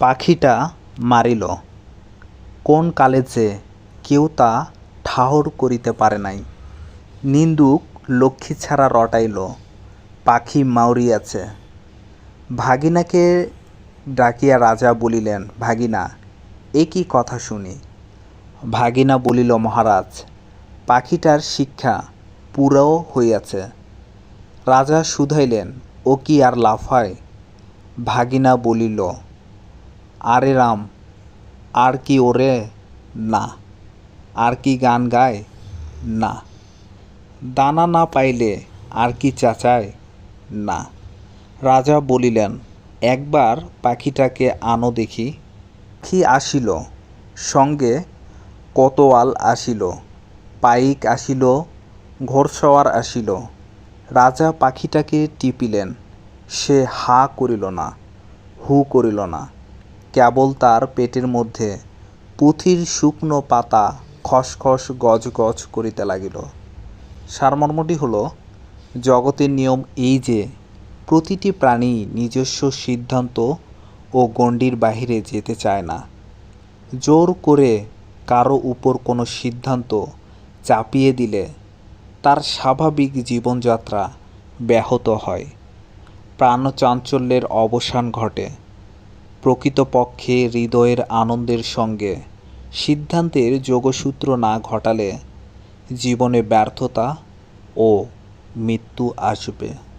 পাখিটা মারিল। কোন কালে যে কেউ তা ঠাহর করিতে পারে নাই। নিন্দুক লক্ষ্মী ছাড়া রটাইল, পাখি মাউরিয়াছে। ভাগিনাকে ডাকিয়া রাজা বলিলেন, ভাগিনা, এ কি কথা শুনি? ভাগিনা বলিল, মহারাজ, পাখিটার শিক্ষা পুরাও হইয়াছে। রাজা শুধাইলেন, ও কি আর লাফায়? ভাগিনা বলিল আরে রাম, আর কি ওরে? না। আর কি গান গায়? না। দানা না পাইলে আর কি চাচায়? না। রাজা বলিলেন, একবার পাখিটাকে আনো দেখি। কি আসিল? সঙ্গে কোতোয়াল আসিল। পাইক আসিল। ঘোড়সওয়ার আসিল। রাজা পাখিটাকে টিপিলেন। সে হা করিল না, হু করিল না। কেবল তার পেটের মধ্যে পুঁথির শুকনো পাতা খসখস গজগজ করিতে লাগিল। সারমর্মটি হলো, জগতের নিয়ম এই যে, প্রতিটি প্রাণী নিজস্ব সিদ্ধান্ত ও গণ্ডির বাহিরে যেতে চায় না। জোর করে কারও উপর কোনো সিদ্ধান্ত চাপিয়ে দিলে তার স্বাভাবিক জীবনযাত্রা ব্যাহত হয়। প্রাণচাঞ্চল্যের অবসান ঘটে। প্রকৃতপক্ষে হৃদয়ের আনন্দের সঙ্গে। সিদ্ধান্তের যোগসূত্র না ঘটালে জীবনে ব্যর্থতা ও মৃত্যু আসবে।